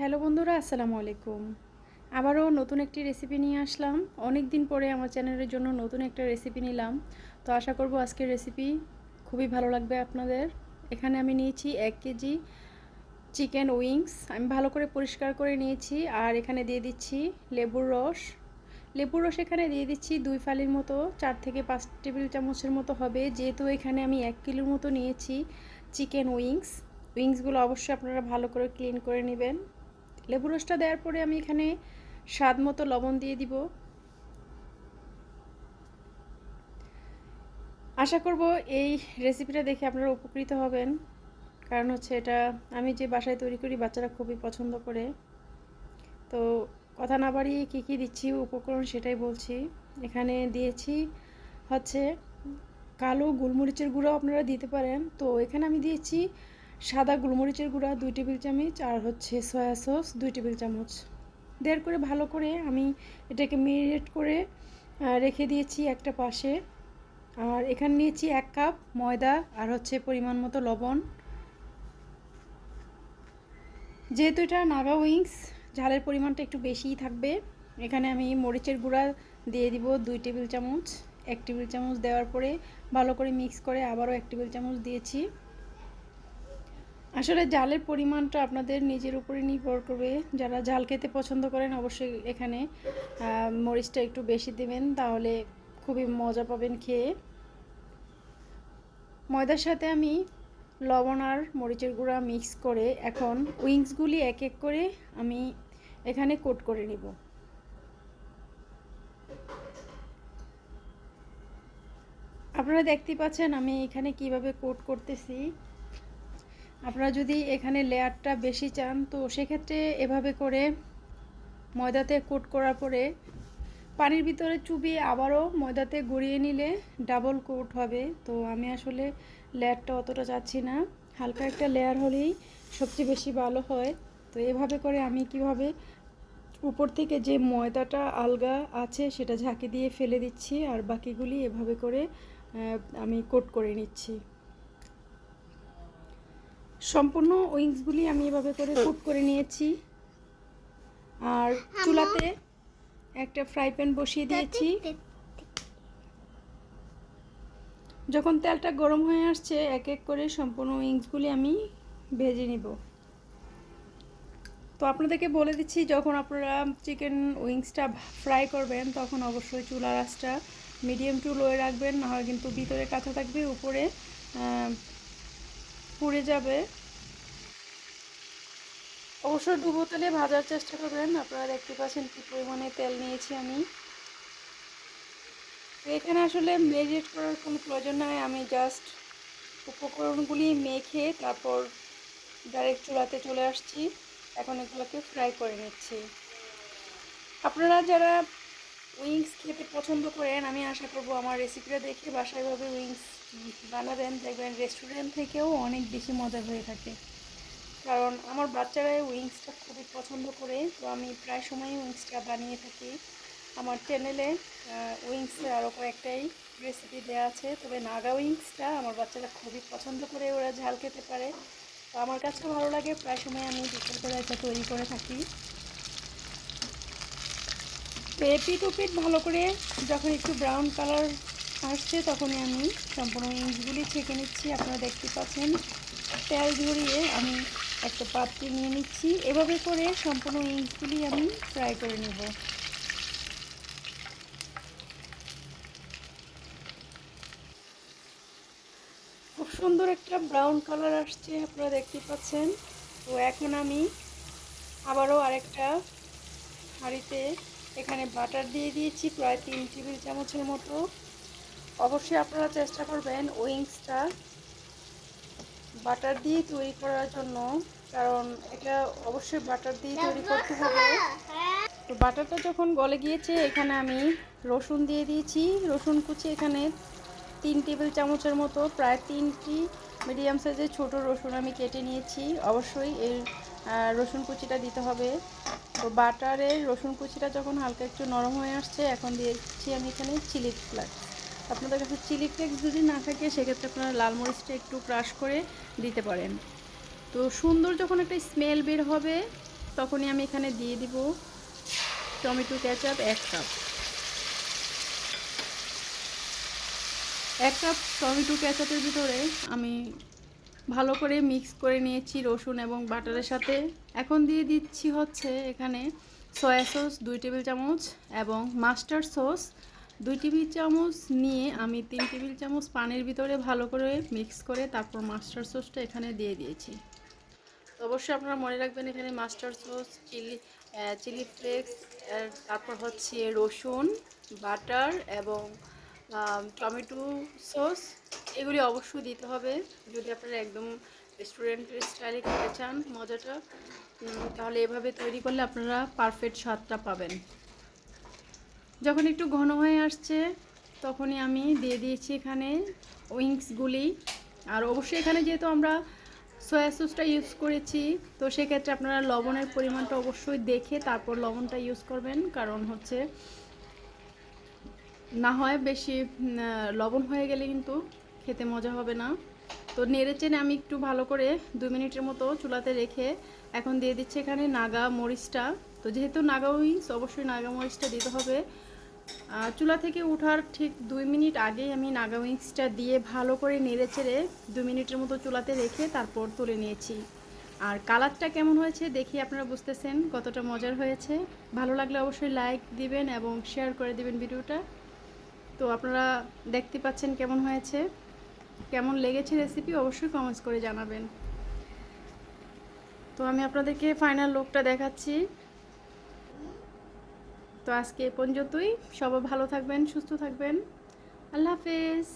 Hello বন্ধুরা, আসসালামু আলাইকুম। আবারও নতুন একটি রেসিপি নিয়ে আসলাম। অনেক দিন পরে আমার চ্যানেলের জন্য নতুন একটা রেসিপি নিলাম। তো আশা করব আজকের রেসিপি খুবই ভালো লাগবে আপনাদের। এখানে আমি নিয়েছি এক কেজি চিকেন উইংস। আমি ভালো করে পরিষ্কার করে নিয়েছি। আর এখানে দিয়ে দিচ্ছি লেবুর রস। লেবুর রস এখানে দিয়ে দিচ্ছি দুই ফালির মতো, চার থেকে পাঁচ টেবিল চামচের মতো হবে। যেহেতু এখানে আমি এক কিলোর মতো নিয়েছি চিকেন উইংস। উইংসগুলো অবশ্যই আপনারা ভালো করে ক্লিন করে নেবেন। লেবু রসটা দেওয়ার পরে আমি এখানে স্বাদ মতো লবণ দিয়ে দিব। আশা করব এই রেসিপিটা দেখে আপনারা উপকৃত হবেন। কারণ হচ্ছে এটা আমি যে বাসায় তৈরি করি, বাচ্চারা খুবই পছন্দ করে। তো কথা না বাড়িয়ে কী কী দিচ্ছি, উপকরণ সেটাই বলছি। এখানে দিয়েছি হচ্ছে কালো গোলমরিচের গুঁড়ো আপনারা দিতে পারেন। তো এখানে আমি দিয়েছি সাদা গোলমরিচের গুঁড়া, দুই টেবিল চামচ, আর হচ্ছে সয়া সস, দুই টেবিল চামচ। দেড় করে ভালো করে আমি এটাকে মেরিনেট করে রেখে দিয়েছি একটা পাশে। আর এখানে নিয়েছি এক কাপ ময়দা আর হচ্ছে পরিমাণ মতো লবণ। যেহেতু এটা নাগা উইংস, ঝালের পরিমাণটা একটু বেশিই থাকবে। এখানে আমি মরিচের গুঁড়া দিয়ে দিব দুই টেবিল চামচ। এক টেবিল চামচ দেওয়ার পরে ভালো করে মিক্স করে আবারও এক টেবিল চামচ দিয়েছি। আসলে জালের পরিমাণটা আপনাদের নিজের উপরে নির্ভর করবে। যারা জাল খেতে পছন্দ করেন অবশ্যই এখানে মরিচটা একটু বেশি দেবেন, তাহলে খুবই মজা পাবেন খেয়ে। ময়দার সাথে আমি লবণ আর মরিচের গুঁড়া মিক্স করে এখন উইংসগুলি এক এক করে আমি এখানে কোট করে নিব। আপনারা দেখতে পাচ্ছেন আমি এখানে কীভাবে কোট করতেছি। আপনারা যদি এখানে লেয়ারটা বেশি চান, তো সেক্ষেত্রে এভাবে করে ময়দাতে কোট করার পরে পানির ভিতরে চুবিয়ে আবারও ময়দাতে গড়িয়ে নিলে ডাবল কোট হবে। তো আমি আসলে লেয়ারটা অতটা চাচ্ছি না। হালকা একটা লেয়ার হলেই সবচেয়ে বেশি ভালো হয়। তো এভাবে করে আমি কীভাবে উপর থেকে যে ময়দাটা আলগা আছে, সেটা ঝাঁকি দিয়ে ফেলে দিচ্ছি, আর বাকিগুলি এভাবে করে আমি কোট করে নিচ্ছি। সম্পূর্ণ উইংসগুলি আমি এভাবে করে কুক করে নিয়েছি। আর চুলাতে একটা ফ্রাই প্যান বসিয়ে দিয়েছি। যখন তেলটা গরম হয়ে আসছে এক এক করে সম্পূর্ণ উইংসগুলি আমি ভেজে নিব। তো আপনাদেরকে বলে দিচ্ছি যখন আপনারা চিকেন উইংসটা ফ্রাই করবেন তখন অবশ্যই চুলার আঁচটা মিডিয়াম টু লোয়ে রাখবেন নাহলে কিন্তু ভিতরে কাঁচা থাকবে উপরে পুড়ে যাবে। অবশ্যই ডুবো তেলে ভাজার চেষ্টা করবেন। আপনারা দেখতে পাচ্ছেন কী পরিমাণে তেল নিয়েছি আমি। এখানে আসলে মেরিনেট করার কোনো প্রয়োজন নয় আমি জাস্ট উপকরণগুলি মেখে তারপর ডাইরেক্ট চুলাতে চলে আসছি। এখন এগুলোকে ফ্রাই করে নিচ্ছি। আপনারা যারা উইংস খেতে পছন্দ করেন, আমি আশা করব আমার রেসিপিটা দেখে বাসায়ভাবে উইংস বানাবেন, দেখবেন রেস্টুরেন্ট থেকেও অনেক বেশি মজা হয়ে থাকে। কারণ আমার বাচ্চারা উইংসটা খুবই পছন্দ করে, তো আমি প্রায় সময় উইংসটা বানিয়ে থাকি। আমার চ্যানেলে উইংসের আরও কয়েকটাই রেসিপি দেওয়া আছে, তবে নাগা উইংসটা আমার বাচ্চারা খুবই পছন্দ করে, ওরা ঝাল খেতে পারে। তো আমার কাছে ভালো লাগে, প্রায় সময় আমি বিকেল এটা তৈরি করে থাকি। তো এপিট ওপিট ভালো করে যখন একটু ব্রাউন কালার আসছে তখনই আমি সম্পূর্ণ উইংসগুলি ছেঁকে নিচ্ছি, আপনারা দেখতে পাচ্ছেন। তেল ঝরিয়ে আমি একটা পাত্রে নিয়ে নিচ্ছি। এভাবে করে সম্পূর্ণ উইংসগুলি আমি ফ্রাই করে নেব। খুব সুন্দর একটা ব্রাউন কালার আসছে, আপনারা দেখতে পাচ্ছেন। তো এখন আমি আবারও আরেকটা হাঁড়িতে এখানে বাটার দিয়ে দিয়েছি, প্রায় তিন টেবিল চামচের মতো। অবশ্যই আপনারা চেষ্টা করবেন উইংসটা বাটার দিয়ে তৈরি করার জন্য, কারণ এটা অবশ্যই বাটার দিয়ে তৈরি করতে হবে। তো বাটারটা যখন গলে গিয়েছে, এখানে আমি রসুন দিয়ে দিয়েছি। রসুন কুচি এখানে তিন টেবিল চামচের মতো, প্রায় তিনটি মিডিয়াম সাইজের ছোট রসুন আমি কেটে নিয়েছি। অবশ্যই এর রসুন কুচিটা দিতে হবে। তো বাটারের রসুন কুচিটা যখন হালকা একটু নরম হয়ে আসছে, এখন দিয়েছি আমি এখানে চিলি ফ্লেক্স। আপনাদের কাছে চিলি ফ্লেক্স যদি না থাকে, সেক্ষেত্রে আপনারা লাল মরিচটা একটু ক্রাশ করে দিতে পারেন। তো সুন্দর যখন একটা স্মেল বের হবে, তখনই আমি এখানে দিয়ে দিব টমেটো কেচাপ এক কাপ। এক কাপ টমেটো কেচাপের ভিতরে আমি ভালো করে মিক্স করে নিয়েছি রসুন এবং বাটারের সাথে। এখন দিয়ে দিচ্ছি হচ্ছে এখানে সয়া সস দুই টেবিল চামচ এবং মাস্টার্ড সস দুই টেবিল চামচ নিয়ে আমি তিন টেবিল চামচ পানির ভিতরে ভালো করে মিক্স করে তারপর মাস্টার্ড সসটা এখানে দিয়ে দিয়েছি। অবশ্যই আপনারা মনে রাখবেন এখানে mustard sauce, chilli chilli flakes তারপর হচ্ছে রসুন, বাটার এবং টমেটো সস এগুলি অবশ্যই দিতে হবে। যদি আপনারা একদম রেস্টুরেন্টের স্টাইলে খেতে চান মজাটা তাহলে এভাবে তৈরি করলে আপনারা পারফেক্ট স্বাদটা পাবেন। যখন একটু ঘন হয়ে আসছে, তখনই আমি দিয়ে দিয়েছি এখানে উইংসগুলি। আর অবশ্যই এখানে যেহেতু আমরা সয়া সসটা ইউজ করেছি, তো সেক্ষেত্রে আপনারা লবণের পরিমাণটা অবশ্যই দেখে তারপর লবণটা ইউজ করবেন। কারণ হচ্ছে না হয় বেশি লবণ হয়ে গেলে কিন্তু খেতে মজা হবে না। তো নেড়ে চেনে আমি একটু ভালো করে দু মিনিটের মতো চুলাতে রেখে এখন দিয়ে দিচ্ছে এখানে নাগা মরিচটা। তো যেহেতু নাগা উইংস অবশ্যই নাগা মরিচটা দিতে হবে। চুলা থেকে ওঠার ঠিক দুই মিনিট আগেই আমি নাগা উইংসটা দিয়ে ভালো করে নেড়ে চেড়ে দু মিনিটের মতো চুলাতে রেখে তারপর তুলে নিয়েছি। আর কালারটা কেমন হয়েছে দেখি আপনারা বুঝতেছেন কতটা মজার হয়েছে। ভালো লাগলে অবশ্যই লাইক দিবেন এবং শেয়ার করে দিবেন ভিডিওটা। তো আপনারা দেখতে পাচ্ছেন কেমন হয়েছে। কেমন লেগেছে রেসিপি অবশ্যই কমেন্টস করে জানাবেন। তো আমি আপনাদেরকে ফাইনাল লুকটা দেখাচ্ছি। তো আজকে এ পর্যন্তই। সবাই ভালো থাকবেন, সুস্থ থাকবেন। আল্লাহ হাফেজ।